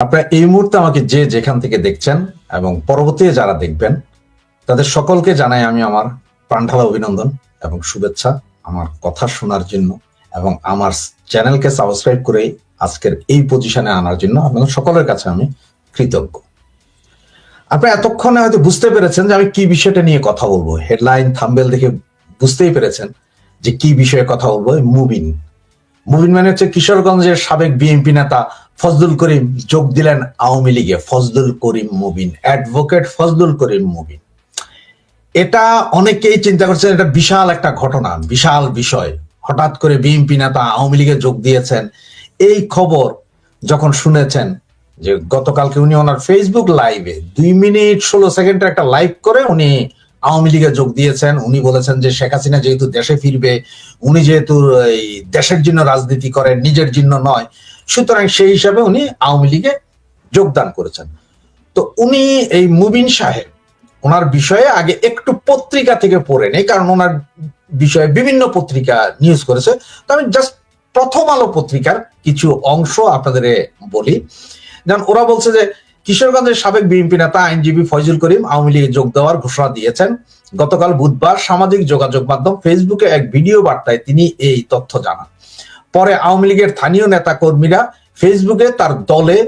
আপনারা এই মুহূর্তে আমাকে যে যেখান থেকে দেখছেন এবং পরবর্তীতে যারা দেখবেন, তাদের সকলকে জানাই আমি আমার প্রাণঢালা অভিনন্দন এবং শুভেচ্ছা আমার কথা শোনার জন্য এবং আমার চ্যানেলকে সাবস্ক্রাইব করে আজকের এই পজিশনে আনার জন্য আপনাদের সকলের কাছে আমি কৃতজ্ঞ। আপনারা এতক্ষণে হয়তো বুঝতে পেরেছেন যে আমি কি বিষয়টা নিয়ে কথা বলব। হেডলাইন থাম্বেল দেখে বুঝতেই পেরেছেন যে কি বিষয়ে কথা বলব মুবিন মুবিন মানে হচ্ছে কিশোরগঞ্জের সাবেক বিএনপি নেতা ফজলুল করিম। যোগ দিলেন আওয়ামী লীগে ফজলুল করিম মুবিন, অ্যাডভোকেট ফজলুল করিম মুবিন। এটা অনেকেই চিন্তা করছেন, এটা বিশাল একটা ঘটনা, বিশাল বিষয়। হঠাৎ করে বিএনপি নেতা আওয়ামী লীগে যোগ দিয়েছেন। এই খবর যখন শুনেছেন যে গতকালকে উনি ওনার ফেসবুক লাইভে দুই মিনিট ষোলো সেকেন্ডের একটা লাইভ করে উনি আওয়ামী লীগে যোগ দিয়েছেন, উনি বলেছেন যে শেখ হাসিনা যেহেতু দেশে ফিরবে, উনি যেহেতু এই দেশের জন্য রাজনীতি করেন, নিজের জন্য নয়, সুতরাং সেই হিসাবে উনি আওয়ামী লীগে যোগদান করেছেন। তো উনি এই মুবিন সাহেব, ওনার বিষয়ে আগে একটু পত্রিকা থেকে পড়ে নেই, কারণ ওনার বিষয়ে বিভিন্ন পত্রিকা নিউজ করেছে। তো আমি জাস্ট প্রথম আলো পত্রিকার কিছু অংশ আপনাদের বলি। যেমন ওরা বলছে যে কিশোরগঞ্জের সাবেক বিএনপি নেতা আইনজীবী ফয়জুল করিম আওয়ামী লীগে যোগ দেওয়ার ঘোষণা দিয়েছেন। গতকাল বুধবার সামাজিক যোগাযোগ মাধ্যম ফেসবুকে এক ভিডিও বার্তায় তিনি এই তথ্য জানান। পরে আওয়ামী লীগের স্থানীয় নেতা কর্মীরা ফেসবুকে তার দলে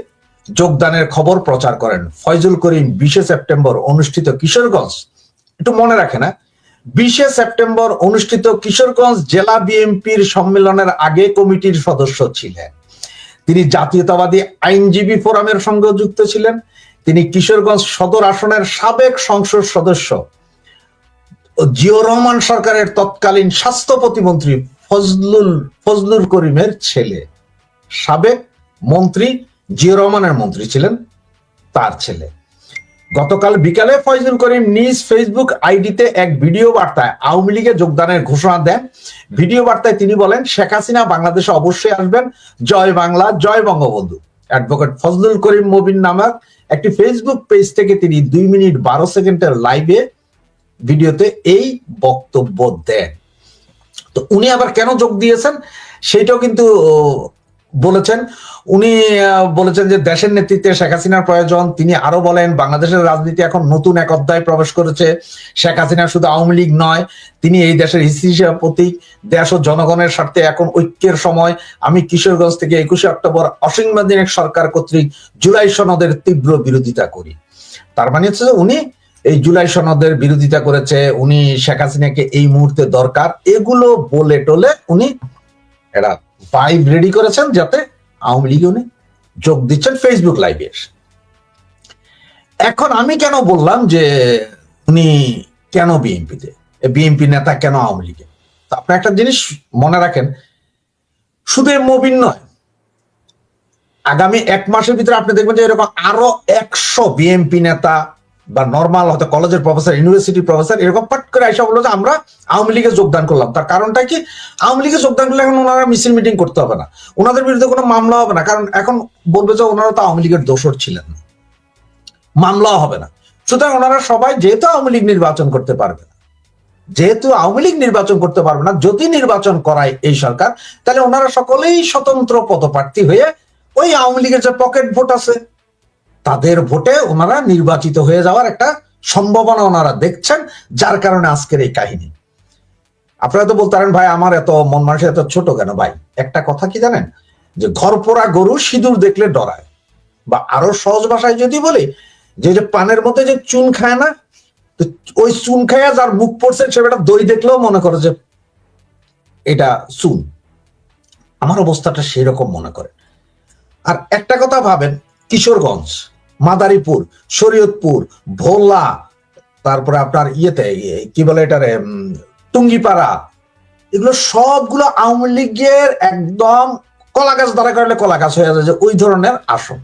যোগদানের খবর প্রচার করেন। ফয়জুল করিম বিশে সেপ্টেম্বর অনুষ্ঠিত কিশোরগঞ্জ, একটু মনে রাখে না বিশে সেপ্টেম্বর অনুষ্ঠিত কিশোরগঞ্জ জেলা বিএনপির সম্মেলনের আগে কমিটির সদস্য ছিলেন। তিনি জাতীয়তাবাদী আইনজীবী ফোরামের সঙ্গে যুক্ত ছিলেন। তিনি কিশোরগঞ্জ সদর আসনের সাবেক সংসদ সদস্য। জিও রহমান সরকারের তৎকালীন স্বাস্থ্য প্রতিমন্ত্রী ফজলুল ফজলুল করিমের ছেলে। সাবেক মন্ত্রী জিও রহমানের মন্ত্রী ছিলেন তার ছেলে। গতকাল বিকালে ফয়জুল করিম নিজ ফেসবুক আইডিতে এক ভিডিও বার্তায় আওয়ামী লীগে যোগদানের ঘোষণা দেন। ভিডিও বার্তায় তিনি বলেন, শেখ হাসিনা বাংলাদেশে অবশ্যই আসবেন। জয় বাংলা, জয় বঙ্গবন্ধু। অ্যাডভোকেট ফজলুল করিম মবিন নামক একটি ফেসবুক পেজ থেকে তিনি দুই মিনিট বারো সেকেন্ডের লাইভে ভিডিওতে এই বক্তব্য দেন। তো উনি আবার কেন যোগ দিয়েছেন, সেটাও কিন্তু বলেছেন। উনি বলেছেন যে দেশের নেতৃত্বে শেখ হাসিনার প্রয়োজন। তিনি আরও বলেন, বাংলাদেশের রাজনীতি এখন নতুন এক অধ্যায় প্রবেশ করেছে। শেখ হাসিনা শুধু আওয়ামী লীগ নয়, তিনি এই দেশের হিসেবে দেশ ও জনগণের স্বার্থে এখন ঐক্যের সময়। আমি কিশোরগঞ্জ থেকে একুশে অক্টোবর অসাংবিধানিক সরকার কর্তৃক জুলাই সনদের তীব্র বিরোধিতা করি। তার মানে হচ্ছে যে উনি এই জুলাই সনদের বিরোধিতা করেছে। উনি শেখ হাসিনাকে এই মুহূর্তে দরকার। এগুলো বলে টলে উনি এরা ভাইব রেডি করেছেন যাতে আওয়ামী লীগ উনি যোগ দিচ্ছেন ফেসবুক লাইভে এখন আমি কেন বললাম যে উনি কেন বিএনপিতে? বিএনপি নেতা কেন আওয়ামী লীগে? আপনি একটা জিনিস মনে রাখেন, শুধু মবিন নয়, আগামী এক মাসের ভিতরে আপনি দেখবেন যে এরকম আরও একশো বিএনপি নেতা বা নর্মাল হয়তো কলেজের প্রফেসর ইউনিভার্সিটি প্রফেসর এরকম পাট করে আইসা বলল যে আমরা আওয়ামী লীগে যোগদান করলাম। তার কারণটা কি? আওয়ামী লীগে যোগদান করলে এখন ওনারা মিছিল মিটিং করতে হবে না। ওনাদের বিরুদ্ধে কোনো মামলা হবে না। কারণ এখন বলবে যে ওনারা তো আওয়ামী লীগের দোষর ছিলেন। মামলাও হবে না। সুতরাং ওনারা সবাই যেহেতু আওয়ামী লীগ নির্বাচন করতে পারবে না, যেহেতু আওয়ামী লীগ নির্বাচন করতে পারবে না, যদি নির্বাচন করায় এই সরকার, তাহলে ওনারা সকলেই স্বতন্ত্র পদপ্রার্থী হয়ে ওই আওয়ামী লীগের যে পকেট ভোট আছে তাদের ভোটে ওনারা নির্বাচিত হয়ে যাওয়ার একটা সম্ভাবনা ওনারা দেখছেন, যার কারণে আজকের এই কাহিনী। আপনারা তো বলতে পারেন, ভাই, আমার এত মন মানুষ এত ছোট কেন ভাই? একটা কথা কি জানেন? যে ঘর পোড়া গরু সিঁদুর দেখলে ডরায়। বা আরও সহজ ভাষায় যদি বলি, যে যে পানের মধ্যে যে চুন খায় না, তো ওই চুন খায়া যার মুখ পড়ছে, সে বেটা দই দেখলেও মনে করে যে এটা চুন। আমার অবস্থাটা সেই রকম মনে করে। আর একটা কথা ভাবেন, কিশোরগঞ্জ। মাদারীপুর শরীয়তপুর ভোলা তারপরে আপনার ইয়েতে ইয়ে, কি বলে এটারে টুঙ্গিপাড়া এগুলো সবগুলো আওয়ামী লীগের একদম কলা গাছ দ্বারা করলে কলা গাছ হয়ে যায় যে ওই ধরনের আসন।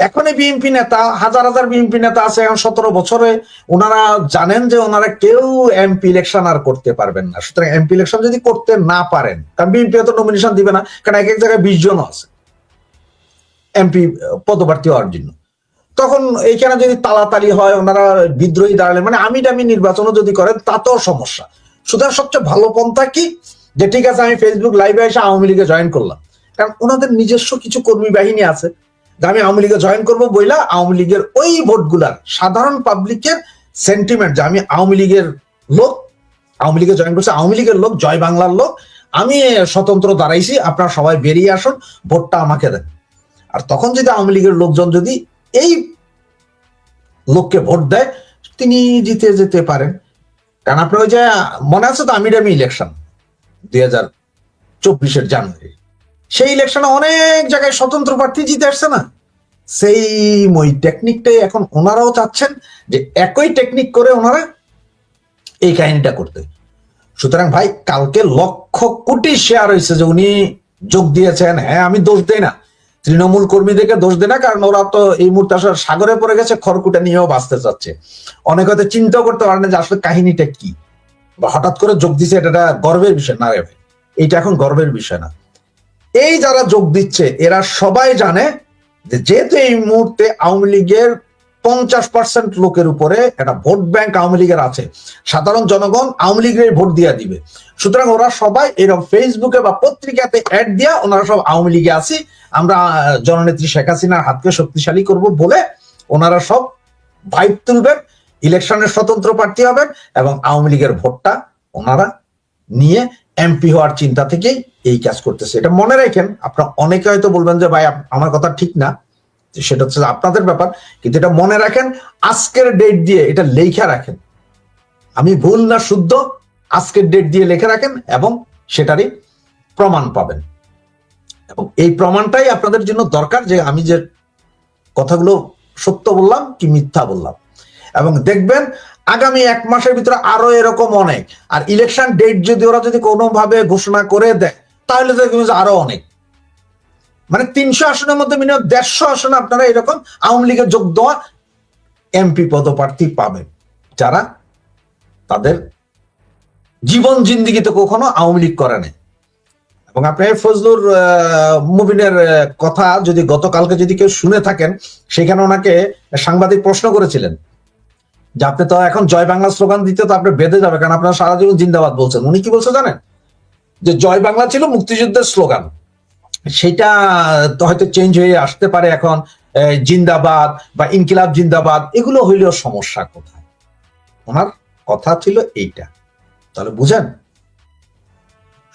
এখন এই বিএনপি নেতা হাজার হাজার বিএনপি নেতা আছে এখন সতেরো বছরে ওনারা জানেন যে ওনারা কেউ এমপি ইলেকশন আর করতে পারবেন না। সুতরাং এমপি ইলেকশন যদি করতে না পারেন কারণ বিএনপি তো নমিনেশন দিবে না কারণ এক এক জায়গায় বিশ জন আছে। এমপি পদপ্রার্থী হওয়ার জন্য। তখন এইখানে যদি তালাতালি হয়, ওনারা বিদ্রোহী দাঁড়ালেন মানে আমি টামি নির্বাচনও যদি করেন, তাতেও সমস্যা। সুতরাং সবচেয়ে ভালো পন্থা কি? যে ঠিক আছে, আমি ফেসবুক লাইভে এসে আওয়ামী লীগে জয়েন করলাম। কারণ ওনাদের নিজস্ব কিছু কর্মী বাহিনী আছে, যে আমি আওয়ামী লীগে জয়েন করব বইলা আওয়ামী লীগের ওই ভোটগুলার সাধারণ পাবলিকের সেন্টিমেন্ট যে আমি আওয়ামী লীগের লোক, আওয়ামী লীগে জয়েন করছে, আওয়ামী লীগের লোক, জয় বাংলার লোক, আমি স্বতন্ত্র দাঁড়াইছি, আপনারা সবাই বেরিয়ে আসুন, ভোটটা আমাকে দেন। আর তখন যদি আওয়ামী লীগের লোকজন যদি এই লোককে ভোট দেয়, তিনি জিতে যেতে পারেন। কারণ আপনার ওই যে মনে আছে তো আমির আমি ইলেকশন দুই হাজার চব্বিশের জানুয়ারি। সেই ইলেকশনে অনেক জায়গায় স্বতন্ত্র প্রার্থী জিতে আসছে না। সেই ওই টেকনিকটাই এখন ওনারাও চাচ্ছেন যে একই টেকনিক করে ওনারা এই কাহিনীটা করতে। সুতরাং ভাই, কালকে লক্ষ কোটি শেয়ার হয়েছে যে উনি যোগ দিয়েছেন। হ্যাঁ আমি দোষ দেই না। তৃণমূল কর্মীদেরকে দোষ দেয় না, কারণ ওরা তো এই মুহূর্তে আসলে সাগরে পড়ে গেছে, খড়কুটা নিয়েও বাঁচতে চাচ্ছে। অনেক হয়তো চিন্তাও করতে পারে না যে আসলে কাহিনীটা কি। বা হঠাৎ করে যোগ দিচ্ছে এটা গর্বের বিষয়। না রে এটা এখন গর্বের বিষয় না। এই যারা যোগ দিচ্ছে, এরা সবাই জানে যেহেতু এই মুহূর্তে আওয়ামী লীগের পঞ্চাশ পার্সেন্ট লোকের উপরে একটা ভোট ব্যাংক আওয়ামী লীগের আছে। সাধারণ জনগণ আওয়ামী লীগের ভোট দিয়ে দিবে। সুতরাং ওরা সবাই এরকম ফেসবুকে বা পত্রিকাতে অ্যাড দিয়া ওনারা সব আওয়ামী লীগে আছি। আমরা জননেত্রী শেখ হাসিনার হাতকে শক্তিশালী করব বলে ওনারা সব ভাইব তুলবেন ইলেকশনের স্বতন্ত্র প্রার্থী হবেন এবং আওয়ামী লীগের ভোটটা ওনারা নিয়ে এমপি হওয়ার চিন্তা থেকেই এই কাজ করতেছে। এটা মনে রাখেন, আপনারা অনেকে হয়তো বলবেন যে, ভাই আমার কথা ঠিক না। সেটা হচ্ছে আপনাদের ব্যাপার, কিন্তু এটা মনে রাখেন, আজকের ডেট দিয়ে এটা লেখা রাখেন। আমি ভুল না শুদ্ধ, আজকের ডেট দিয়ে লেখা রাখেন এবং সেটারই প্রমাণ পাবেন। এবং এই প্রমাণটাই আপনাদের জন্য দরকার যে আমি যে কথাগুলো সত্য বললাম কি মিথ্যা বললাম। এবং দেখবেন, আগামী এক মাসের ভিতরে আরও এরকম অনেক। আর ইলেকশন ডেট যদি ওরা যদি কোনোভাবে ঘোষণা করে দেয়, তাহলে দেখবেন আরও অনেক। মানে তিনশো আসনের মধ্যে মিনিমাম দেড়শো আসনে আপনারা এরকম আওয়ামী লীগের যোগ দেওয়া এমপি পদপ্রার্থী পাবেন। যারা তাদের জীবন জিন্দিগিতে কখনো আওয়ামী লীগ করে নাই। এবং আপনি ফজলুর মুবিনের কথা যদি গতকালকে যদি কেউ শুনে থাকেন, সেখানে ওনাকে সাংবাদিক প্রশ্ন করেছিলেন যে আপনি তো এখন জয় বাংলা স্লোগান দিতে তো আপনি বেঁধে যাবে কারণ আপনার সারা জীবন জিন্দাবাদ বলছেন। উনি কি বলছে জানেন? যে জয় বাংলা ছিল মুক্তিযুদ্ধের স্লোগান। সেটা হয়তো চেঞ্জ হয়ে আসতে পারে এখন জিন্দাবাদ বা ইনকিলাব জিন্দাবাদ, এগুলো হইলেও সমস্যা কোথায়? ওনার কথা ছিল এইটা। তাহলে বুঝেন?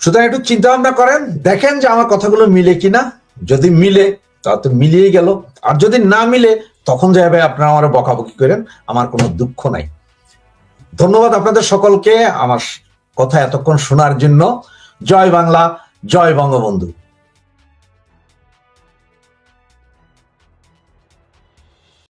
সুতরাং একটু চিন্তা ভাবনা করেন, দেখেন যে আমার কথাগুলো মিলে কিনা। যদি মিলে, তাহলে তো মিলিয়ে গেল। আর যদি না মিলে, তখন যাবে আপনারা আমার বকাবকি করেন, আমার কোনো দুঃখ নাই। ধন্যবাদ আপনাদের সকলকে আমার কথা এতক্ষণ শোনার জন্য। জয় বাংলা, জয় বঙ্গবন্ধু।